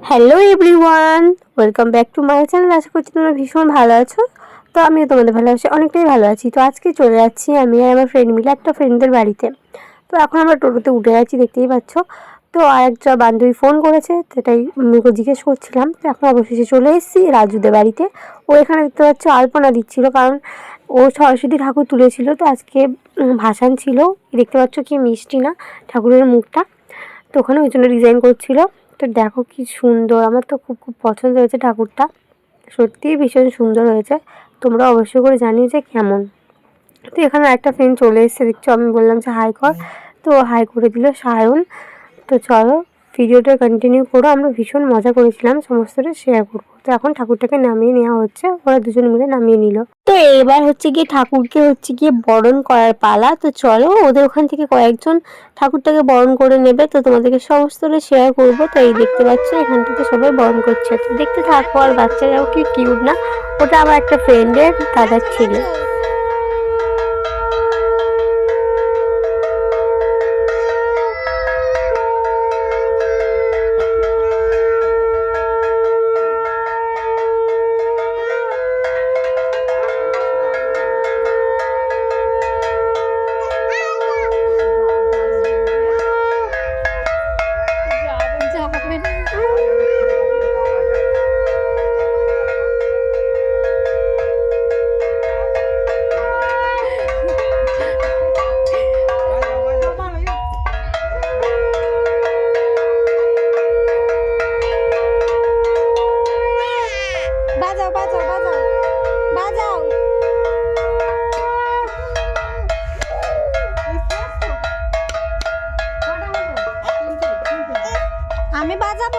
Hello everyone welcome back to my channel আশা করছি তোমরা ভীষণ ভালো আছো। তো আমিও তোমাদের ভালো আছি অনেকটাই ভালো আছি। তো আজকে চলে যাচ্ছি আমি আর আমার ফ্রেন্ড মিলে একটা ফ্রেন্ডদের বাড়িতে। তো এখন আমরা টোটোতে উঠে যাচ্ছি, দেখতেই পাচ্ছ। তো আর আরেকটা বান্ধবী ফোন করেছে সেটাই ওকে জিজ্ঞেস করছিলাম। তো এখন অবশেষে চলে এসেছি রাজুদের বাড়িতে। ও এখানে দেখতে পাচ্ছ আলপনা দিচ্ছিল, কারণ ও সরস্বতী ঠাকুর তুলেছিল। তো আজকে ভাসান ছিল। দেখতে পাচ্ছ কি মিষ্টি না ঠাকুরের মুখটা। তো ওখানে ওই জন্য ডিজাইন করছিল। তো দেখো কি সুন্দর, আমার তো খুব খুব পছন্দ হয়েছে ঠাকুরটা। সত্যিই ভীষণ সুন্দর হয়েছে। তোমরা অবশ্যই করে জানিয়ে যে কেমন। তো এখানে একটা ফ্রেন্ড চলে এসেছে, দেখছ আমি বললাম যে হাই কর। তো হাই করে দিল সায়ন। তো চলো ভিডিওটা কন্টিনিউ করো। আমরা ভীষণ মজা করেছিলাম, সমস্তটা শেয়ার করব। তো এখন ঠাকুরটাকে নামিয়ে নেওয়া হচ্ছে। ওরা দুজন মিলে নামিয়ে নিল। তো এবার হচ্ছে গিয়ে ঠাকুরকে হচ্ছে গিয়ে বরণ করার পালা। তো চলো, ওদের ওখান থেকে কয়েকজন ঠাকুরটাকে বরণ করে নেবে। তো তোমাদেরকে সমস্তটা শেয়ার করব। তো এই দেখতে পাচ্ছ এখান থেকে সবাই বরণ করছে। দেখতে থাকো, আর বাচ্চারাও কি কিউট না। ওটা আমার একটা ফ্রেন্ডের দাদার ছেলে।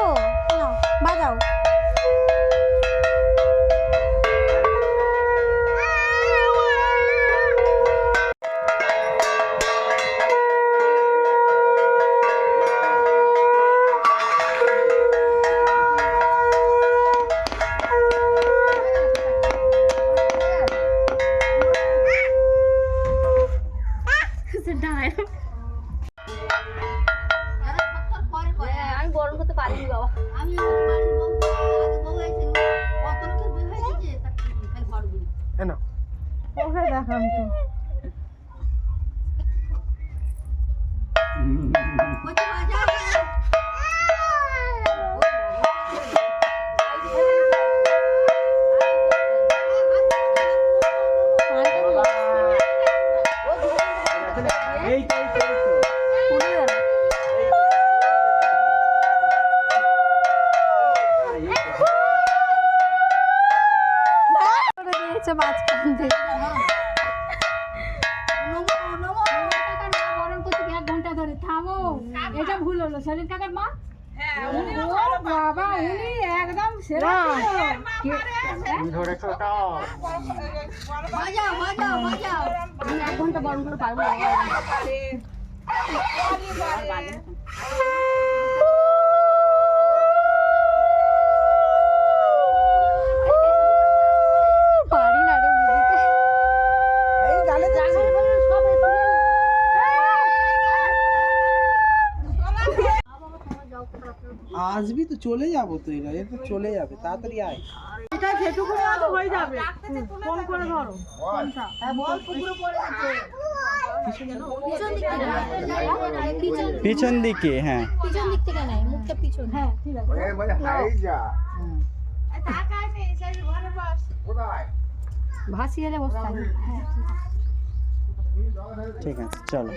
নাও, বাজাও। করতে পারিনি দিয়েছে মাঝখান এক ঘণ্টা ধরে থামো এটা ভুল হলো সেলিম কাকার মা বাবা উনি একদম সেরা বাজাও বাজাও এক ঘণ্টা বরণ করে পারব আসবি তো চলে যাব তো এরা এ তো চলে যাবে তাড়াতাড়ি আয় পিছন দিকে হ্যাঁ পিছন দিক থেকে নাই মুখটা পিছন হ্যাঁ ভাসি এলে বসতে হবে। হ্যাঁ ঠিক আছে চলো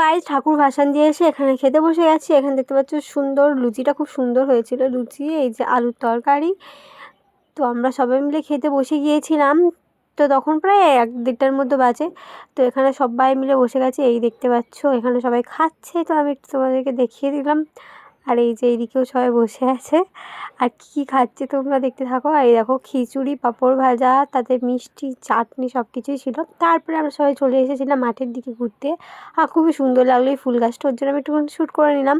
গাইজ ঠাকুর ভাসান দিয়ে এসে এখানে খেতে বসে গেছি। এখানে দেখতে পাচ্ছ সুন্দর লুচিটা খুব সুন্দর হয়েছিল। লুচি, এই যে আলুর তরকারি। তো আমরা সবাই মিলে খেতে বসে গিয়েছিলাম। তো তখন প্রায় এক দেড়টার মধ্যে বাজে। তো এখানে সবাই মিলে বসে গেছে। এই দেখতে পাচ্ছ, এখানে সবাই খাচ্ছে। তো আমি একটু তোমাদেরকে দেখিয়ে দিলাম। আর এই যে এইদিকেও সবাই বসে আছে। আর কী কী খাচ্ছে তোমরা দেখতে থাকো। আর এই দেখো খিচুড়ি, পাঁপড় ভাজা, তাতে মিষ্টি, চাটনি সব কিছুই ছিল। তারপরে আমরা সবাই চলে এসেছিলাম মাঠের দিকে ঘুরতে। আর খুবই সুন্দর লাগল এই ফুল গাছটা ওর জন্য। আমি একটুখানি শ্যুট করে নিলাম।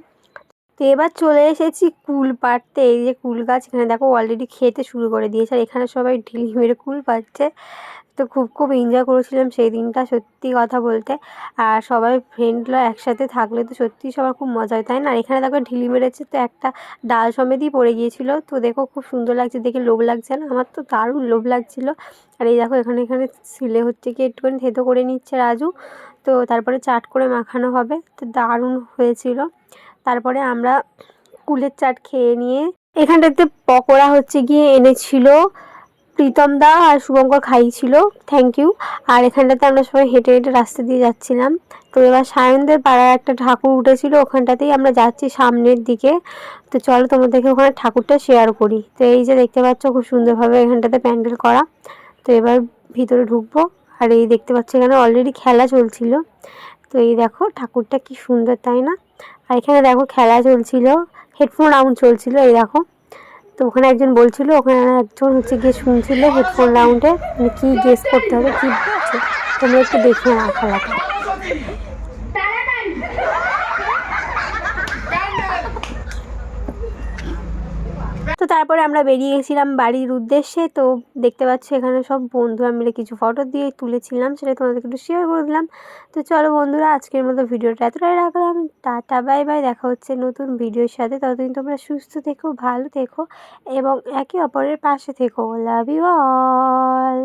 তো এবার চলে এসেছি কুল পাড়তে। এই যে কুল গাছ এখানে দেখো অলরেডি খেতে শুরু করে দিয়েছে। আর এখানে সবাই ঢিলি মেরে কুল পাচ্ছে তো খুব খুব এনজয় করেছিলাম সেই দিনটা সত্যি কথা বলতে। আর সবাই ফ্রেন্ডরা একসাথে থাকলে তো সত্যিই সবার খুব মজা হয়, তাই না? আর এখানে দেখো ঢিলি মেরেছে তো একটা ডাল সমেতই পড়ে গিয়েছিল। তো দেখো খুব সুন্দর লাগছে, দেখে লোভ লাগছে না? আমার তো দারুণ লোভ লাগছিল। আর এই দেখো এখানে এখানে সিলে হচ্ছে কি একটুখানি থেতো করে নিচ্ছে রাজু। তো তারপরে চাট করে মাখানো হবে। তো দারুণ হয়েছিল। তারপরে আমরা কুলের চাট খেয়ে নিয়ে এখানটাতে পকোড়া হচ্ছে গিয়ে এনেছিল। প্রীতম দা আর শুভঙ্কর খাইছিল থ্যাংক ইউ আর এখানটাতে আমরা সবাই হেঁটে হেঁটে রাস্তা দিয়ে যাচ্ছিলাম। তো এবার সায়নদের পাড়ার একটা ঠাকুর উঠেছিল, ওখানটাতেই আমরা যাচ্ছি সামনের দিকে। তো চলো তোমাদেরকে ওখানে ঠাকুরটা শেয়ার করি। তো এই যে দেখতে পাচ্ছ, খুব সুন্দরভাবে এখানটাতে প্যান্ডেল করা। তো এবার ভিতরে ঢুকবো। আর এই দেখতে পাচ্ছ, এখানে অলরেডি খেলা চলছিল। তো এই দেখো, ঠাকুরটা কি সুন্দর, তাই না? আর এখানে দেখো খেলা চলছিল হেডফোন রাউন্ড চলছিল এই দেখো তো ওখানে একজন বলছিল, ওখানে একজন হচ্ছে গিয়ে শুনছিল হেডফোন রাউন্ডে মানে কী গেস করতে হবে, কি তোমরা একটু দেখে না খেলাটা। তো তারপরে আমরা বেরিয়ে গেছিলাম বাড়ির উদ্দেশ্যে। তো দেখতে পাচ্ছি এখানে সব বন্ধুরা মিলে কিছু ফটো দিয়ে তুলেছিলাম, সেটা তোমাদেরকে একটু শেয়ার করে দিলাম। তো চলো বন্ধুরা, আজকের মতো ভিডিওটা এতটাই রাখলাম। টাটা বাই বাই দেখা হচ্ছে নতুন ভিডিওর সাথে। ততদিন তোমরা সুস্থ থেকো, ভালো থেকো, এবং একে অপরের পাশে থেকো। Love you all